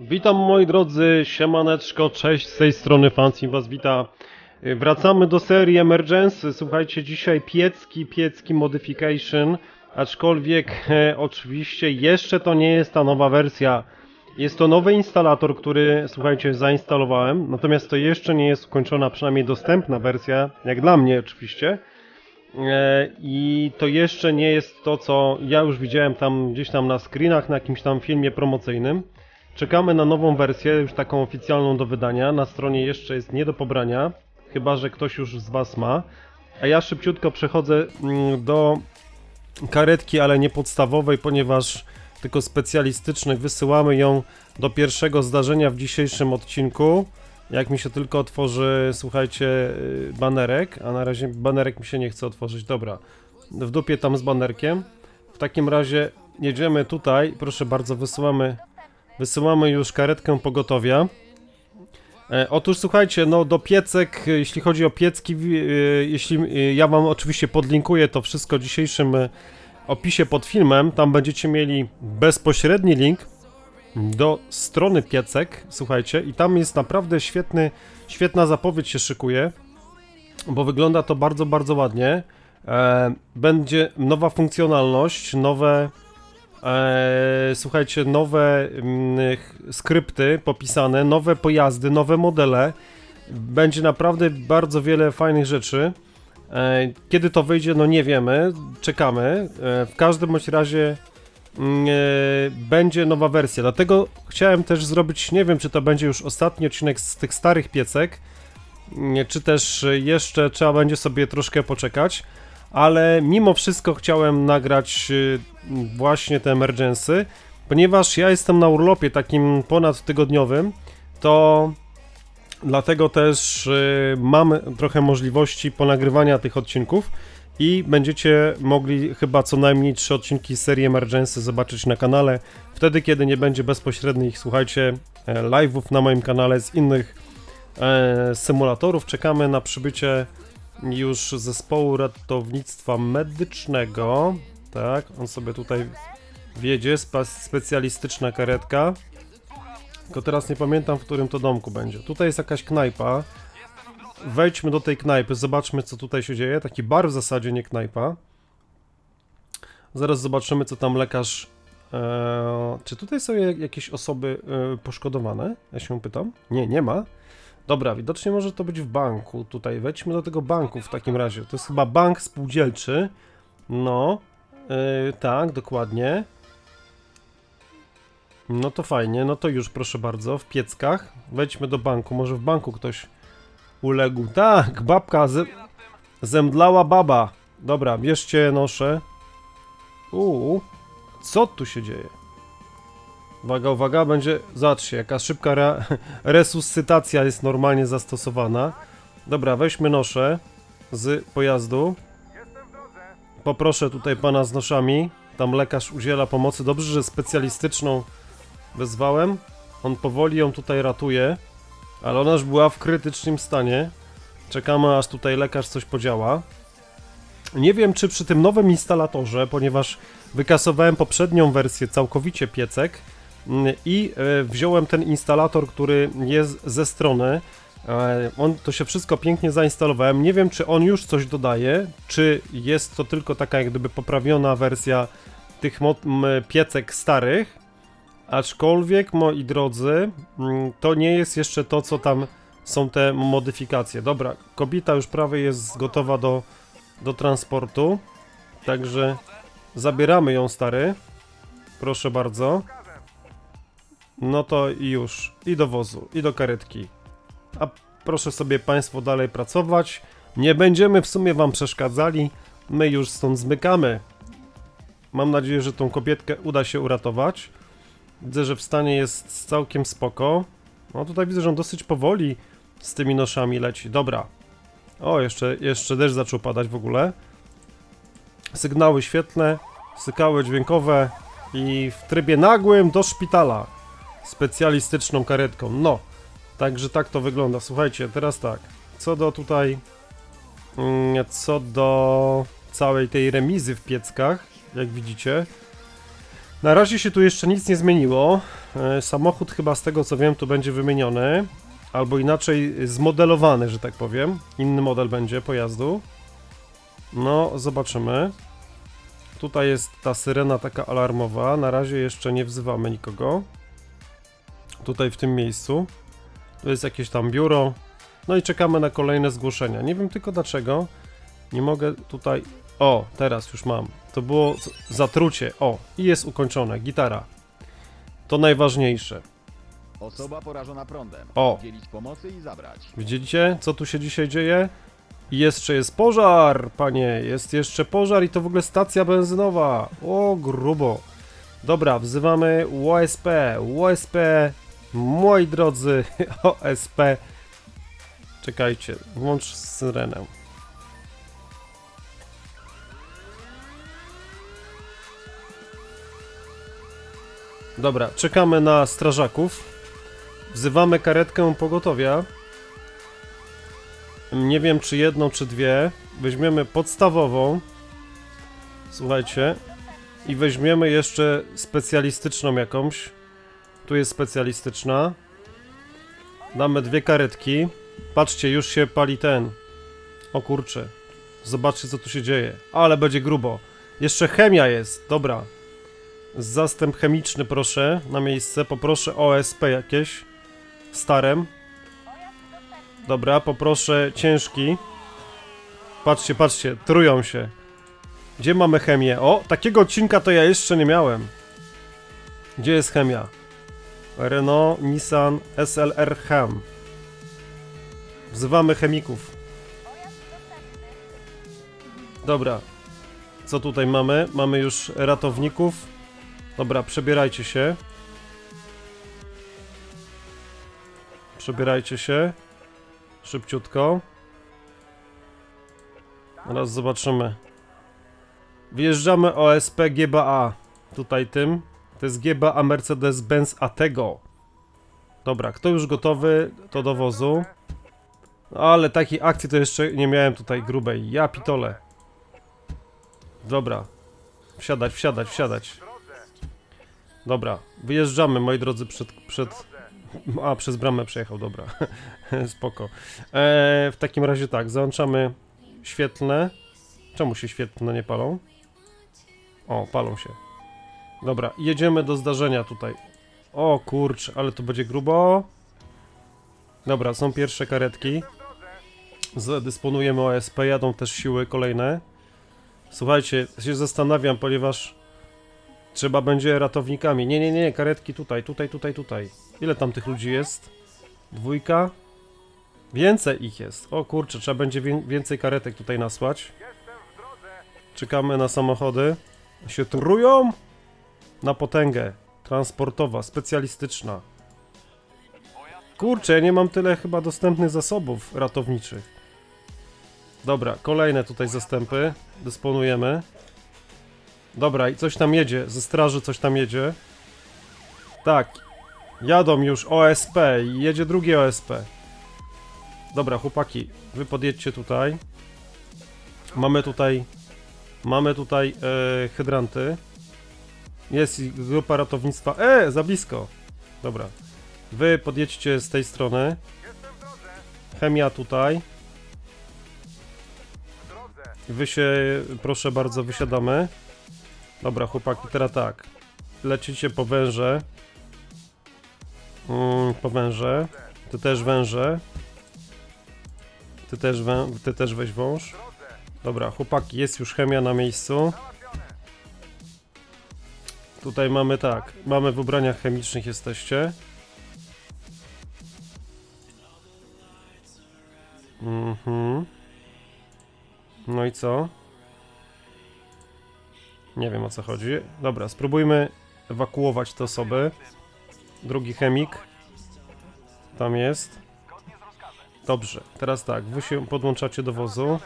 Witam moi drodzy, siemaneczko, cześć, z tej strony Fancy was wita. Wracamy do serii Emergency, słuchajcie, dzisiaj piecki, piecki modification, aczkolwiek e, oczywiście jeszcze to nie jest ta nowa wersja. Jest to nowy instalator, który, słuchajcie, zainstalowałem, natomiast to jeszcze nie jest ukończona, przynajmniej dostępna wersja, jak dla mnie oczywiście. E, I to jeszcze nie jest to, co ja już widziałem tam gdzieś tam na screenach, na jakimś tam filmie promocyjnym. Czekamy na nową wersję, już taką oficjalną do wydania. Na stronie jeszcze jest nie do pobrania, chyba że ktoś już z Was ma. A ja szybciutko przechodzę mm, do karetki, ale nie podstawowej, ponieważ tylko specjalistycznej. Wysyłamy ją do pierwszego zdarzenia w dzisiejszym odcinku. Jak mi się tylko otworzy, słuchajcie, y, banerek, a na razie banerek mi się nie chce otworzyć. Dobra, w dupie tam z banerkiem. W takim razie jedziemy tutaj. Proszę bardzo, wysyłamy Wysyłamy już karetkę pogotowia. E, otóż słuchajcie, no do piecek, e, jeśli chodzi o piecki, e, jeśli e, ja wam oczywiście podlinkuję to wszystko w dzisiejszym e, opisie pod filmem, tam będziecie mieli bezpośredni link do strony piecek, słuchajcie, i tam jest naprawdę świetny, świetna zapowiedź się szykuje, bo wygląda to bardzo, bardzo ładnie. E, będzie nowa funkcjonalność, nowe Eee, słuchajcie, nowe mm, skrypty popisane, nowe pojazdy, nowe modele. Będzie naprawdę bardzo wiele fajnych rzeczy. Eee, kiedy to wyjdzie, no nie wiemy, czekamy. Eee, w każdym bądź razie mm, e, będzie nowa wersja. Dlatego chciałem też zrobić, nie wiem czy to będzie już ostatni odcinek z tych starych piecek, mm, czy też jeszcze trzeba będzie sobie troszkę poczekać ale mimo wszystko chciałem nagrać y, właśnie te emergency, ponieważ ja jestem na urlopie takim ponadtygodniowym, to dlatego też y, mam trochę możliwości ponagrywania tych odcinków i będziecie mogli chyba co najmniej trzy odcinki serii emergency zobaczyć na kanale, wtedy kiedy nie będzie bezpośrednich, słuchajcie, e, live'ów na moim kanale z innych e, symulatorów. Czekamy na przybycie już zespołu ratownictwa medycznego. Tak, on sobie tutaj wjedzie, spa- specjalistyczna karetka. Tylko teraz nie pamiętam, w którym to domku będzie. Tutaj jest jakaś knajpa. Wejdźmy do tej knajpy, zobaczmy co tutaj się dzieje. Taki bar w zasadzie, nie knajpa. Zaraz zobaczymy, co tam lekarz. Eee, czy tutaj są jak- jakieś osoby e, poszkodowane? Ja się pytam. Nie, nie ma. Dobra, widocznie może to być w banku. Tutaj wejdźmy do tego banku w takim razie. To jest chyba bank spółdzielczy. No, yy, tak, dokładnie. No to fajnie, no to już proszę bardzo, w pieckach. Wejdźmy do banku, może w banku ktoś uległ. Tak, babka, ze... zemdlała baba. Dobra, bierzcie, noszę. Uuu, co tu się dzieje? Uwaga, uwaga, będzie. Zobaczcie, jaka szybka re... resuscytacja jest normalnie zastosowana. Dobra, weźmy noszę z pojazdu. Poproszę tutaj pana z noszami. Tam lekarz udziela pomocy. Dobrze, że specjalistyczną wezwałem. On powoli ją tutaj ratuje, ale ona już była w krytycznym stanie. Czekamy, aż tutaj lekarz coś podziała. Nie wiem, czy przy tym nowym instalatorze, ponieważ wykasowałem poprzednią wersję całkowicie piecek, i e, wziąłem ten instalator, który jest ze strony. E, On to się wszystko pięknie zainstalowałem. Nie wiem, czy on już coś dodaje, czy jest to tylko taka jak gdyby poprawiona wersja tych piecek starych. Aczkolwiek, moi drodzy, mm, to nie jest jeszcze to, co tam są te modyfikacje. Dobra, kobieta już prawie jest gotowa do, do transportu. Także zabieramy ją, stary. Proszę bardzo. No to już. I do wozu, i do karetki. A proszę sobie Państwo dalej pracować. Nie będziemy w sumie Wam przeszkadzali. My już stąd zmykamy. Mam nadzieję, że tą kobietkę uda się uratować. Widzę, że w stanie jest całkiem spoko. No tutaj widzę, że on dosyć powoli z tymi noszami leci. Dobra. O, jeszcze, jeszcze deszcz zaczął padać w ogóle. Sygnały świetne, sykały dźwiękowe i w trybie nagłym do szpitala specjalistyczną karetką. No, także tak to wygląda. Słuchajcie, teraz tak. Co do tutaj. mm, Co do całej tej remizy w pieckach, jak widzicie, Na razie się tu jeszcze nic nie zmieniło. E, Samochód chyba z tego co wiem tu będzie wymieniony. Albo inaczej zmodelowany, że tak powiem. Inny model będzie pojazdu. No, zobaczymy. Tutaj jest ta syrena taka alarmowa. Na razie jeszcze nie wzywamy nikogo. Tutaj w tym miejscu. Tu jest jakieś tam biuro. No i czekamy na kolejne zgłoszenia. Nie wiem tylko dlaczego. Nie mogę tutaj. O, teraz już mam. To było zatrucie. O, i jest ukończone. Gitara. To najważniejsze. Osoba porażona prądem. O. Udzielić pomocy i zabrać. Widzicie, co tu się dzisiaj dzieje? I jeszcze jest pożar, panie. Jest jeszcze pożar i to w ogóle stacja benzynowa. O, grubo. Dobra, wzywamy OSP. OSP, moi drodzy, OSP. Czekajcie, włącz syrenę. Dobra, czekamy na strażaków. Wzywamy karetkę pogotowia. Nie wiem, czy jedną, czy dwie. Weźmiemy podstawową. Słuchajcie. I weźmiemy jeszcze specjalistyczną jakąś. Tu jest specjalistyczna. Damy dwie karetki. Patrzcie, już się pali ten. O kurczę. Zobaczcie, co tu się dzieje. Ale będzie grubo. Jeszcze chemia jest. Dobra. Zastęp chemiczny, proszę. Na miejsce. Poproszę OSP jakieś. Starem. Dobra, poproszę ciężki. Patrzcie, patrzcie, trują się. Gdzie mamy chemię? O, takiego odcinka to ja jeszcze nie miałem. Gdzie jest chemia? Renault, Nissan, SLR Ham. Wzywamy chemików. Dobra. Co tutaj mamy? Mamy już ratowników. Dobra, przebierajcie się. Przebierajcie się. Szybciutko. Teraz zobaczymy. Wjeżdżamy OSP GBA. Tutaj tym. To jest GBA Mercedes-Benz Atego. Dobra, kto już gotowy, to do wozu. Ale takiej akcji to jeszcze nie miałem tutaj grubej. Ja pitole. Dobra. Wsiadać, wsiadać, wsiadać. Dobra, wyjeżdżamy, moi drodzy, przed... przed... A, przez bramę przejechał, dobra. Spoko. Eee, w takim razie tak, załączamy świetlne. Czemu się świetlne nie palą? O, palą się. Dobra, jedziemy do zdarzenia tutaj. O kurcz, ale to będzie grubo. Dobra, są pierwsze karetki. Zadysponujemy OSP, jadą też siły kolejne. Słuchajcie, się zastanawiam, ponieważ trzeba będzie ratownikami. Nie, nie, nie, karetki tutaj, tutaj, tutaj, tutaj. Ile tam tych ludzi jest? Dwójka? Więcej ich jest. O kurczę, trzeba będzie wię- więcej karetek tutaj nasłać. Czekamy na samochody. Się trują? Na potęgę. Transportowa, specjalistyczna. Kurczę, nie mam tyle chyba dostępnych zasobów ratowniczych. Dobra, kolejne tutaj zastępy. Dysponujemy. Dobra, i coś tam jedzie. Ze straży coś tam jedzie. Tak. Jadą już OSP i jedzie drugie OSP. Dobra, chłopaki, wy podjedźcie tutaj. Mamy tutaj. Mamy tutaj e, hydranty. Jest grupa ratownictwa. E, za blisko. Dobra. Wy podjedźcie z tej strony. Chemia tutaj. Wy się, proszę bardzo, wysiadamy. Dobra, chłopaki, teraz tak. Lecicie po węże. Mm, po węże. Ty też węże. Ty też, wę, ty też weź wąż. Dobra, chłopaki, jest już chemia na miejscu. Tutaj mamy tak, mamy w ubraniach chemicznych jesteście. Mhm. No i co? Nie wiem o co chodzi. Dobra, spróbujmy ewakuować te osoby. Drugi chemik. Tam jest. Dobrze, teraz tak, wy się podłączacie do wozu.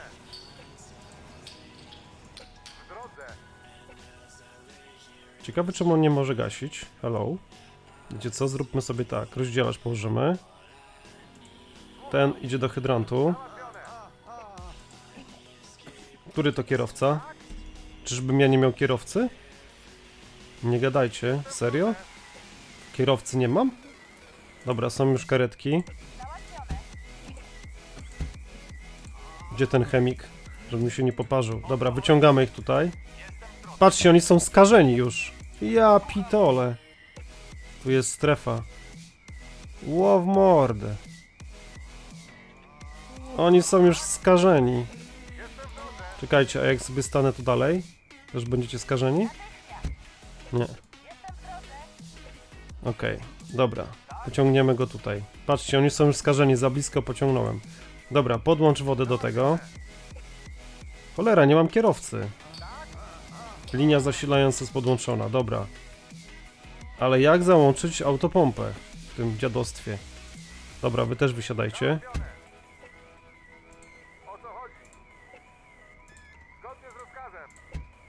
Ciekawe czemu on nie może gasić. Hello. Wiecie co, zróbmy sobie tak, rozdzielacz położymy. Ten idzie do hydrantu. Który to kierowca? Czyżbym ja nie miał kierowcy? Nie gadajcie, serio? Kierowcy nie mam? Dobra, są już karetki. Gdzie ten chemik? Żeby mi się nie poparzył. Dobra, wyciągamy ich tutaj. Patrzcie, oni są skażeni już. Ja pitole. Tu jest strefa. Ło w mordę. Oni są już skażeni. Czekajcie, a jak sobie stanę tu dalej? Też będziecie skażeni? Nie. Okej, dobra. Pociągniemy go tutaj. Patrzcie, oni są już skażeni, za blisko pociągnąłem. Dobra, podłącz wodę do tego. Cholera, nie mam kierowcy. Linia zasilająca jest podłączona, dobra. Ale jak załączyć autopompę w tym dziadostwie? Dobra, wy też wysiadajcie.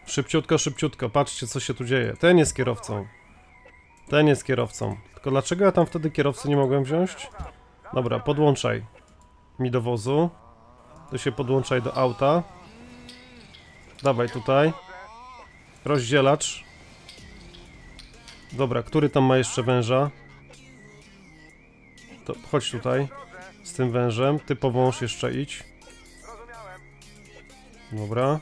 Szybciutko, szybciutko, patrzcie co się tu dzieje. Ten jest kierowcą. Ten jest kierowcą. Tylko dlaczego ja tam wtedy kierowcy nie mogłem wziąć? Dobra, podłączaj mi do wozu. To się podłączaj do auta. Dawaj tutaj. Rozdzielacz. Dobra, który tam ma jeszcze węża? To chodź tutaj. Z tym wężem. Ty po wąż jeszcze idź. Dobra.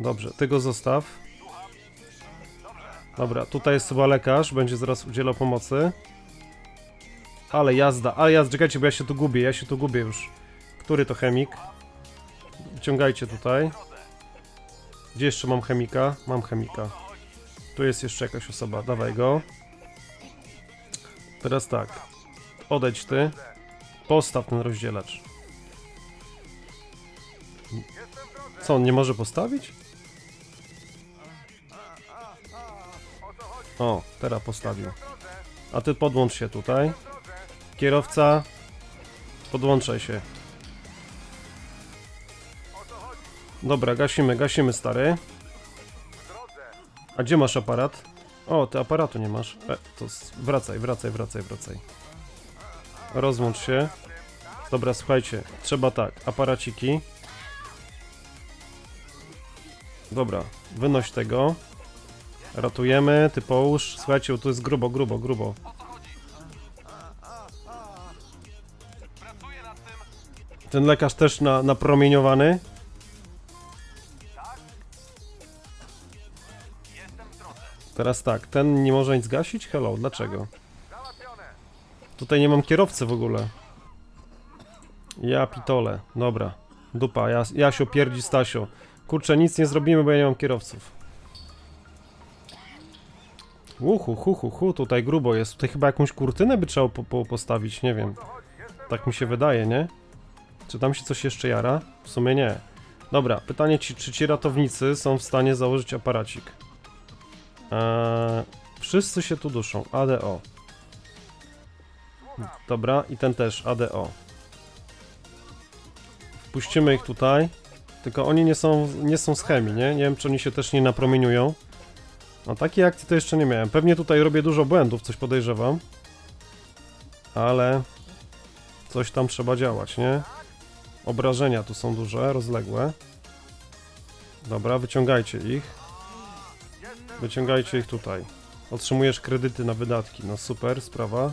Dobrze, ty go zostaw. Dobra, tutaj jest chyba lekarz, będzie zaraz udzielał pomocy. Ale jazda, ale jazda, czekajcie, bo ja się tu gubię, ja się tu gubię już. Który to chemik? Wyciągajcie tutaj. Gdzie jeszcze mam chemika? Mam chemika. Tu jest jeszcze jakaś osoba, dawaj go. Teraz tak. Odejdź ty. Postaw ten rozdzielacz. Co, on nie może postawić? O, teraz postawił. A ty podłącz się tutaj. Kierowca, podłączaj się. Dobra, gasimy, gasimy stary. A gdzie masz aparat? O, ty aparatu nie masz. E, to wracaj, wracaj, wracaj, wracaj. Rozłącz się. Dobra, słuchajcie, trzeba tak, aparaciki. Dobra, wynoś tego. Ratujemy, ty połóż. Słuchajcie, tu jest grubo, grubo, grubo. Ten lekarz też na, napromieniowany. Teraz tak, ten nie może nic gasić? Hello, dlaczego? Tutaj nie mam kierowcy w ogóle. Ja pitole, dobra. Dupa, Jas Jasio pierdzi Stasio. Kurczę, nic nie zrobimy, bo ja nie mam kierowców. Uhu, hu, hu, hu, tutaj grubo jest. Tutaj chyba jakąś kurtynę by trzeba po, po, postawić, nie wiem. Tak mi się wydaje, nie? Czy tam się coś jeszcze jara? W sumie nie. Dobra, pytanie ci, czy ci ratownicy są w stanie założyć aparacik? Eee, wszyscy się tu duszą. ADO. Dobra, i ten też, ADO. Wpuścimy ich tutaj. Tylko oni nie są, nie są z chemii, nie? Nie wiem, czy oni się też nie napromieniują. No takiej akcji to jeszcze nie miałem. Pewnie tutaj robię dużo błędów, coś podejrzewam. Ale... Coś tam trzeba działać, nie? Obrażenia tu są duże, rozległe. Dobra, wyciągajcie ich. Wyciągajcie ich tutaj. Otrzymujesz kredyty na wydatki. No super, sprawa.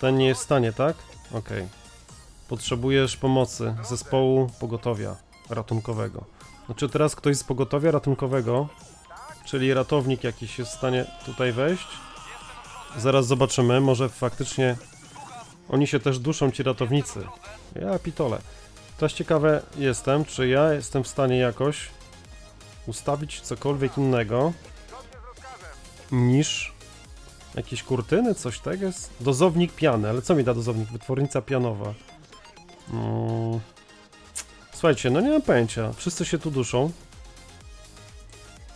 Ten nie jest w stanie, tak? Okej. Potrzebujesz pomocy zespołu pogotowia ratunkowego. Znaczy teraz ktoś z pogotowia ratunkowego, czyli ratownik jakiś jest w stanie tutaj wejść. Zaraz zobaczymy, może faktycznie oni się też duszą, ci ratownicy. Ja pitole. Teraz ciekawe jestem, czy ja jestem w stanie jakoś ustawić cokolwiek innego niż jakieś kurtyny, coś tego jest. Dozownik piany, ale co mi da dozownik? Wytwornica pianowa. Mm. Słuchajcie, no nie mam pojęcia. Wszyscy się tu duszą.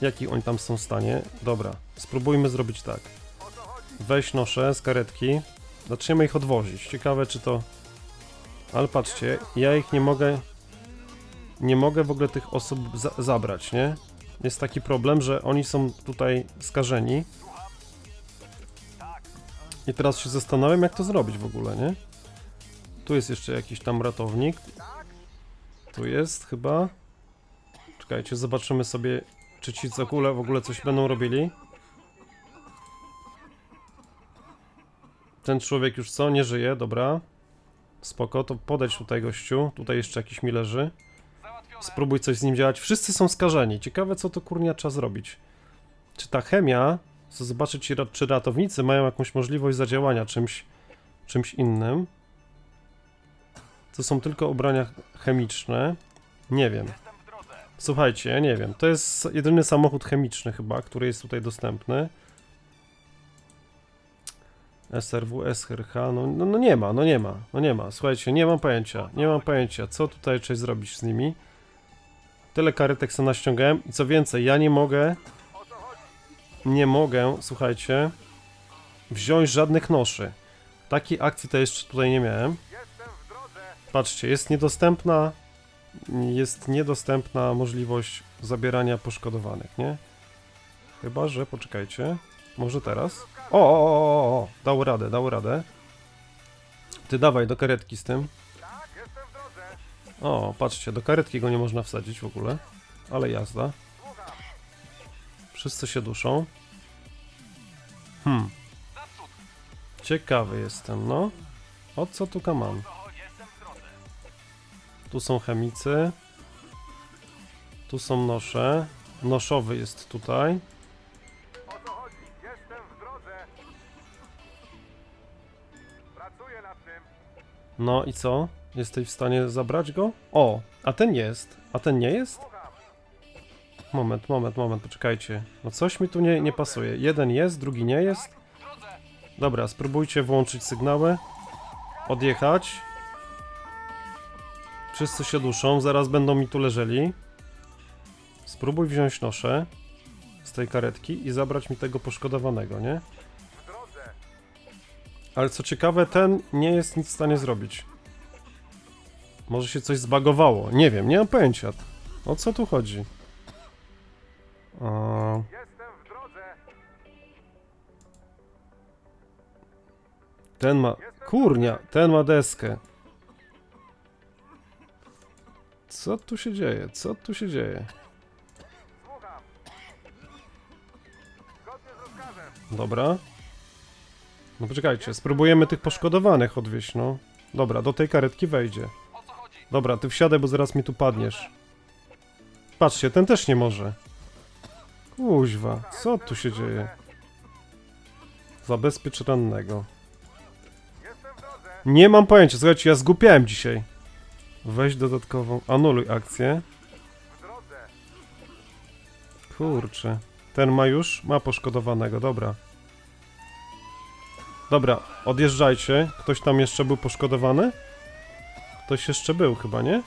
Jaki oni tam są w stanie? Dobra, spróbujmy zrobić tak. Weź noszę z karetki. Zaczniemy ich odwozić. Ciekawe, czy to... Ale patrzcie, ja ich nie mogę... Nie mogę w ogóle tych osób za zabrać, nie? Jest taki problem, że oni są tutaj skażeni. I teraz się zastanawiam, jak to zrobić w ogóle, nie? Tu jest jeszcze jakiś tam ratownik. Tu jest chyba. Czekajcie, zobaczymy sobie Czy ci co kule w ogóle coś będą robili? Ten człowiek już co? Nie żyje, dobra. Spoko, to podejdź tutaj gościu. Tutaj jeszcze jakiś mi leży. Spróbuj coś z nim działać. Wszyscy są skażeni. Ciekawe co to kurnia trzeba zrobić. Czy ta chemia, chcę zobaczyć czy ra- czy ratownicy mają jakąś możliwość zadziałania czymś, czymś innym. To są tylko ubrania chemiczne. Nie wiem. Słuchajcie, nie wiem. To jest jedyny samochód chemiczny chyba, który jest tutaj dostępny. SRW, SRH, no, no, no nie ma, no nie ma, no nie ma. Słuchajcie, nie mam pojęcia, nie mam pojęcia, co tutaj coś zrobić z nimi. Tyle karetek sobie naściągałem i co więcej, ja nie mogę, nie mogę, słuchajcie, wziąć żadnych noszy. Takiej akcji to jeszcze tutaj nie miałem. Patrzcie, jest niedostępna, jest niedostępna możliwość zabierania poszkodowanych, nie? Chyba, że, poczekajcie, może teraz? O, o, o, o, o, dał radę, dał radę. Ty dawaj do karetki z tym. O, patrzcie, do karetki go nie można wsadzić w ogóle, ale jazda. Wszyscy się duszą. Hmm. Ciekawy jestem, no. O co tu mam? Tu są chemicy. Tu są nosze. Noszowy jest tutaj. No i co? Jesteś w stanie zabrać go? O, a ten jest. A ten nie jest? Moment, moment, moment, poczekajcie. No coś mi tu nie, nie pasuje. Jeden jest, drugi nie jest. Dobra, spróbujcie włączyć sygnały. Odjechać. Wszyscy się duszą, zaraz będą mi tu leżeli. Spróbuj wziąć noszę z tej karetki i zabrać mi tego poszkodowanego, nie? Ale co ciekawe, ten nie jest nic w stanie zrobić. Może się coś zbagowało. Nie wiem, nie mam pojęcia. O co tu chodzi? A, Jestem w drodze. ten ma... Kurnia, ten ma deskę. Co tu się dzieje? Co tu się dzieje? Dobra. No poczekajcie, spróbujemy tych poszkodowanych odwieźć, no. Dobra, do tej karetki wejdzie. Dobra, ty wsiadaj, bo zaraz mi tu padniesz. Patrzcie, ten też nie może. Kuźwa, co tu się dzieje? Zabezpiecz rannego. Nie mam pojęcia, słuchajcie, ja zgupiałem dzisiaj. Weź dodatkową, anuluj akcję. Kurczę. Ten ma już? Ma poszkodowanego, dobra. Dobra, odjeżdżajcie. Ktoś tam jeszcze był poszkodowany? Ktoś jeszcze był chyba, nie?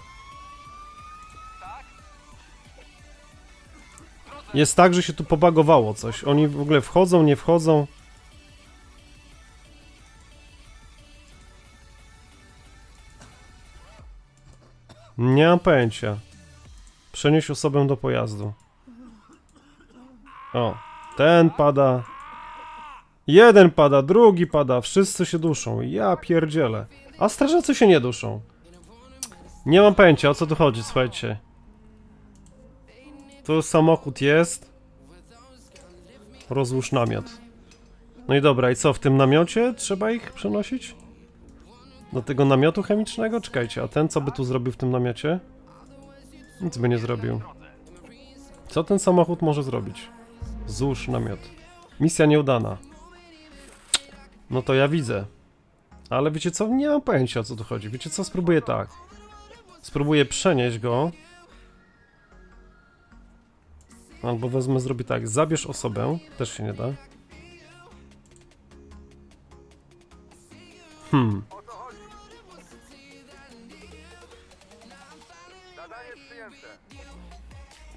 Jest tak, że się tu pobagowało coś. Oni w ogóle wchodzą, nie wchodzą. Nie mam pojęcia. Przenieś osobę do pojazdu. O, ten pada. Jeden pada, drugi pada, wszyscy się duszą. Ja pierdzielę. A strażacy się nie duszą. Nie mam pojęcia o co tu chodzi, słuchajcie. Tu samochód jest. Rozłóż namiot. No i dobra, i co w tym namiocie? Trzeba ich przenosić? Do tego namiotu chemicznego? Czekajcie, a ten co by tu zrobił w tym namiocie? Nic by nie zrobił. Co ten samochód może zrobić? Złóż namiot. Misja nieudana. No to ja widzę. Ale wiecie co? Nie mam pojęcia o co tu chodzi. Wiecie co? Spróbuję tak. Spróbuję przenieść go. Albo wezmę, zrobię tak. Zabierz osobę. Też się nie da. Hmm.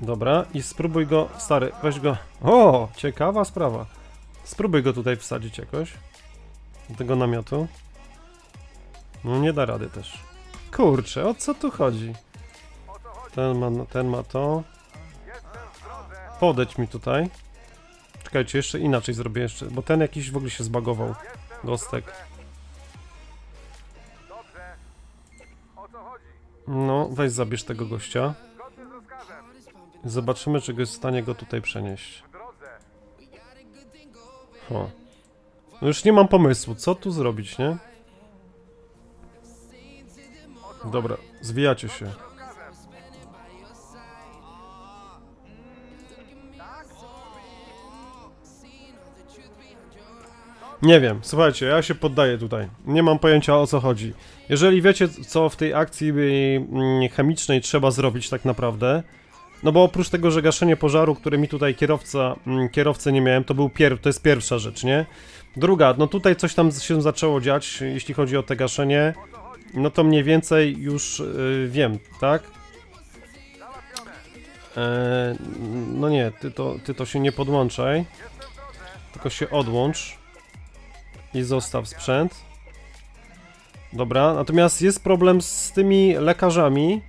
Dobra, i spróbuj go, stary, weź go. O, ciekawa sprawa. Spróbuj go tutaj wsadzić jakoś. Do tego namiotu. No nie da rady też. Kurczę, o co tu chodzi? Ten ma, ten ma to. Podejdź mi tutaj. Czekajcie, jeszcze inaczej zrobię jeszcze, bo ten jakiś w ogóle się zbagował. Gostek. No, weź zabierz tego gościa. Zobaczymy, czy jest w stanie go tutaj przenieść. No już nie mam pomysłu, co tu zrobić, nie? Dobra, zwijacie się. Nie wiem, słuchajcie, ja się poddaję tutaj. Nie mam pojęcia o co chodzi. Jeżeli wiecie, co w tej akcji y, mm, chemicznej trzeba zrobić tak naprawdę, no bo oprócz tego, że gaszenie pożaru, który mi tutaj kierowca, mm, kierowcę nie miałem, to był pier to jest pierwsza rzecz, nie? Druga, no tutaj coś tam się zaczęło dziać, jeśli chodzi o te gaszenie, no to mniej więcej już y, wiem, tak? Eee, no nie, ty to, ty to się nie podłączaj, tylko się odłącz i zostaw sprzęt. Dobra, natomiast jest problem z tymi lekarzami.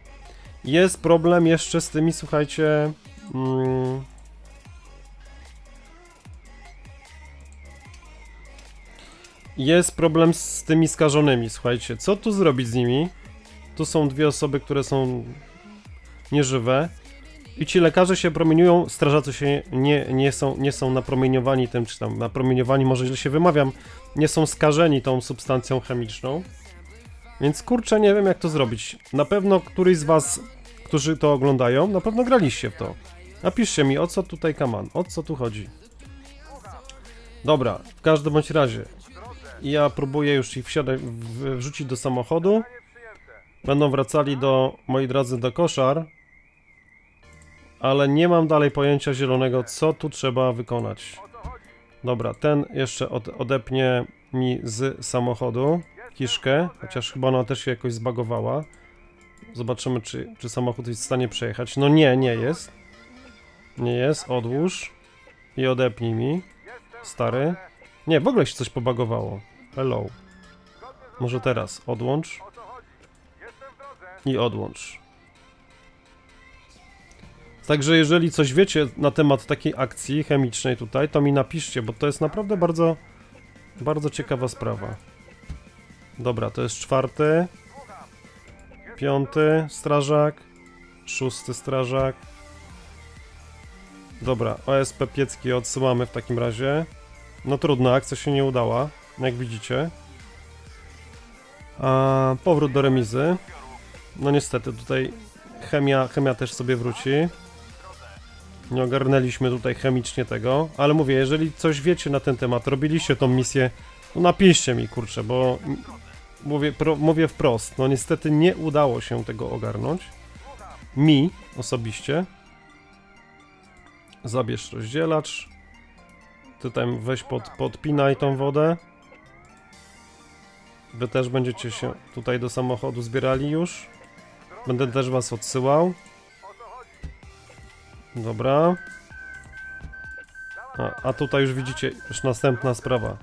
Jest problem jeszcze z tymi, słuchajcie. Mm, jest problem z tymi skażonymi, słuchajcie. Co tu zrobić z nimi? Tu są dwie osoby, które są nieżywe. I ci lekarze się promieniują, strażacy się nie, nie, są, nie są napromieniowani tym, czy tam napromieniowani, może źle się wymawiam, nie są skażeni tą substancją chemiczną. Więc kurczę, nie wiem jak to zrobić. Na pewno któryś z was, którzy to oglądają, na pewno graliście w to. Napiszcie mi, o co tutaj kaman, o co tu chodzi. Dobra, w każdym bądź razie. Ja próbuję już ich wsiadać, wrzucić do samochodu. Będą wracali do, moi drodzy, do koszar. Ale nie mam dalej pojęcia zielonego, co tu trzeba wykonać. Dobra, ten jeszcze od, odepnie mi z samochodu kiszkę, chociaż chyba ona też się jakoś zbagowała. Zobaczymy, czy, czy samochód jest w stanie przejechać. No nie, nie jest. Nie jest, odłóż i odepnij mi, stary. Nie, w ogóle się coś pobagowało. Hello. Może teraz odłącz i odłącz. Także jeżeli coś wiecie na temat takiej akcji chemicznej tutaj, to mi napiszcie, bo to jest naprawdę bardzo, bardzo ciekawa sprawa. Dobra, to jest czwarty, piąty strażak, szósty strażak. Dobra, OSP Piecki odsyłamy w takim razie. No trudno, akcja się nie udała, jak widzicie. A powrót do remizy. No niestety, tutaj chemia, chemia też sobie wróci. Nie ogarnęliśmy tutaj chemicznie tego, ale mówię, jeżeli coś wiecie na ten temat, robiliście tą misję, to napiszcie mi, kurczę, bo mówię, pro, mówię wprost, no niestety nie udało się tego ogarnąć. Mi osobiście. Zabierz rozdzielacz. Ty tam weź pod, podpinaj tą wodę. Wy też będziecie się tutaj do samochodu zbierali już. Będę też was odsyłał. Dobra. A, a tutaj już widzicie, już następna sprawa.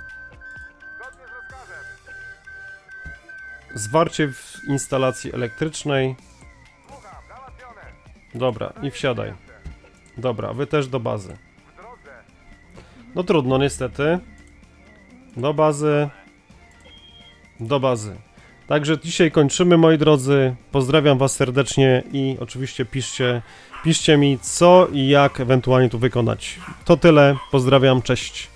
Zwarcie w instalacji elektrycznej. Dobra, i wsiadaj. Dobra, wy też do bazy. No trudno, niestety. Do bazy. Do bazy. Także dzisiaj kończymy, moi drodzy. Pozdrawiam was serdecznie i oczywiście piszcie, piszcie mi co i jak ewentualnie tu wykonać. To tyle. Pozdrawiam, cześć.